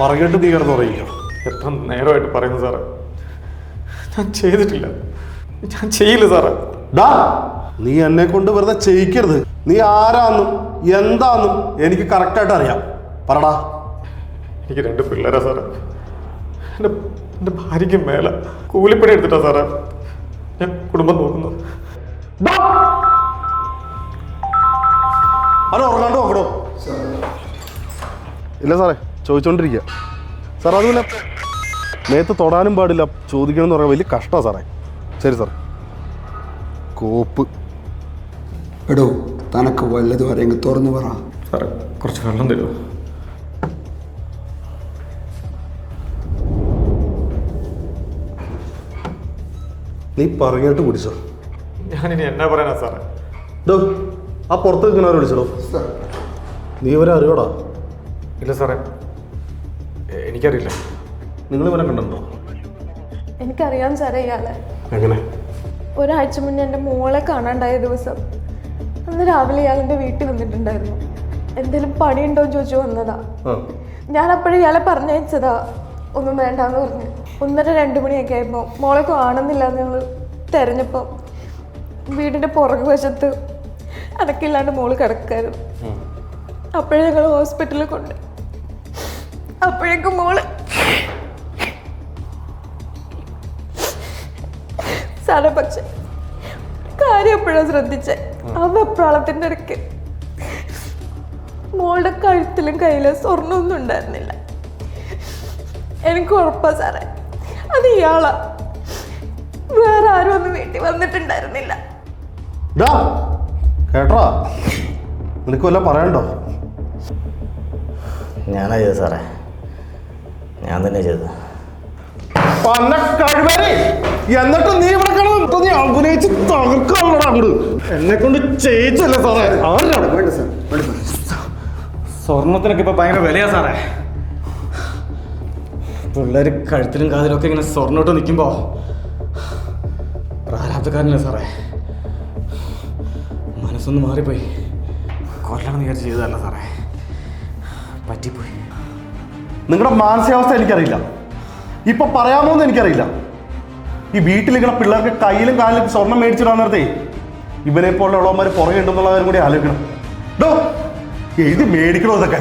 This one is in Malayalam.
പറഞ്ഞിട്ട് തീർന്നു കിടന്ന് ഉറങ്ങിക്കോ. എത്ര നേരമായിട്ട് പറയുന്നു സാറേ. ഞാൻ ചെയ്തിട്ടില്ല. ഞാൻ ചെയ്യില്ല സാറേ. ഡാ നീ എന്നെ കൊണ്ട് വെറുതെ ചെയ്യിക്കരുത്. നീ ആരാന്നും എന്താന്നും എനിക്ക് കറക്റ്റായിട്ട് അറിയാം. പറടാ. എനിക്ക് രണ്ട് പിള്ളേരാ സാറേ. എന്റെ എന്റെ ഭാര്യയ്ക്ക് മേലെ കൂലിപ്പണി എടുത്തിട്ടാ സാറേ ഞാൻ കുടുംബം നോക്കുന്നത്. അത് ഉറങ്ങാണ്ട് നോക്കണോ ഇല്ല സാറേ. ചോദിച്ചോണ്ടിരിക്കുക സാർ അതുപോലെ നേരത്തെ തൊടാനും പാടില്ല ചോദിക്കണം എന്ന് പറയാൻ വലിയ കഷ്ടമാണ് സാറേ. ശരി സാർ കോപ്പ്. എടോ തനക്ക് വല്ലതും അറിയെങ്കിൽ തുറന്നു പറ. സാറേ കുറച്ച് വെള്ളം തരുമോ നീ പറഞ്ഞിട്ട് കുടിച്ചോ ഞാനിനി എന്നാ പറയാനാ സാറേ? ഡോ ആ പുറത്ത് നിൽക്കുന്നവരെ വിളിച്ചോ നീ ഇവരെ അറിയോടാ ഇല്ല സാറേ എനിക്കറിയില്ല. നിങ്ങൾ ഇവരെ കണ്ടോ എനിക്കറിയാം സാറേ ഇയാളെ. എങ്ങനെ? ഒരാഴ്ച മുന്നേ എന്റെ മോളെ കാണാണ്ടായ ദിവസം അന്ന് രാവിലെ ഇയാൾ എന്റെ വീട്ടിൽ വന്നിട്ടുണ്ടായിരുന്നു. എന്തെങ്കിലും പണിയുണ്ടോ എന്ന് ചോദിച്ചു വന്നതാ. ഞാൻ അപ്പോഴും ഇയാളെ പറഞ്ഞയച്ചതാ. ഒന്നും വേണ്ടാന്ന് പറഞ്ഞു. ഒന്നര രണ്ട് മണിയൊക്കെ ആയപ്പോൾ മോളെ കാണുന്നില്ല എന്ന് ഞങ്ങൾ തിരഞ്ഞപ്പോൾ വീടിന്റെ പുറകു വശത്ത് അനക്കില്ലാണ്ട് മോൾ കിടക്കായിരുന്നു. അപ്പോഴേ ഞങ്ങൾ ഹോസ്പിറ്റലിൽ കൊണ്ട് അപ്പോഴേക്കും മോൾ സാറേ പക്ഷെ കാര്യം എപ്പോഴാണ് ശ്രദ്ധിച്ചേ? ആ വെപ്രാളത്തിന്റെ ഇടയ്ക്ക് മോളുടെ കഴുത്തിലും കയ്യിലും സ്വർണമൊന്നും ഉണ്ടായിരുന്നില്ല. എനിക്ക് ഉറപ്പാ സാറേ അത് ഇയാളാ. വേറെ ആരും ഒന്നും വീട്ടിൽ വന്നിട്ടുണ്ടായിരുന്നില്ല. കേട്ടോ? നിനക്ക് വല്ല പറയണ്ടോ ഞാനായോ സാറേ. ഞാൻ തന്നെ ചെയ്തത്. എന്നിട്ട് നീ ഇവിടെ കിടന്ന് നീ അഭിനയിച്ച് തകർക്കാനുള്ളടാ അങ്ങോട്ട് എന്നെ കൊണ്ട് ചെയ്യിച്ചല്ലേ സാറേ. ആരാണ്? വേണ്ട സാർ സ്വർണത്തിനൊക്കെ ഇപ്പൊ ഭയങ്കര വിലയാ സാറേ. പിള്ളേർ കഴുത്തിലും കാതിലും ഒക്കെ ഇങ്ങനെ സ്വർണോട്ട് നിൽക്കുമ്പോ പ്രാരാബ്ധക്കാരനല്ലേ സാറേ? മനസ്സൊന്ന് മാറിപ്പോയി. കൊല്ലണം വിചാരിച്ച് ചെയ്തതല്ല സാറേ. പറ്റിപ്പോയി. നിങ്ങളുടെ മാനസികാവസ്ഥ എനിക്കറിയില്ല. ഇപ്പൊ പറയാമോ എന്ന് എനിക്കറിയില്ല. ഈ വീട്ടിൽ ഇങ്ങനെ പിള്ളേർക്ക് കയ്യിലും കാലിലും സ്വർണം മേടിച്ചിടാൻ നേരത്തെ ഇവനെ പോലുള്ളവന്മാർ പുറകെ ഉണ്ടെന്നുള്ള കാര്യം കൂടി ആലോചിക്കണം. ഡോ എഴുതി മേടിക്കണോ ഇതൊക്കെ?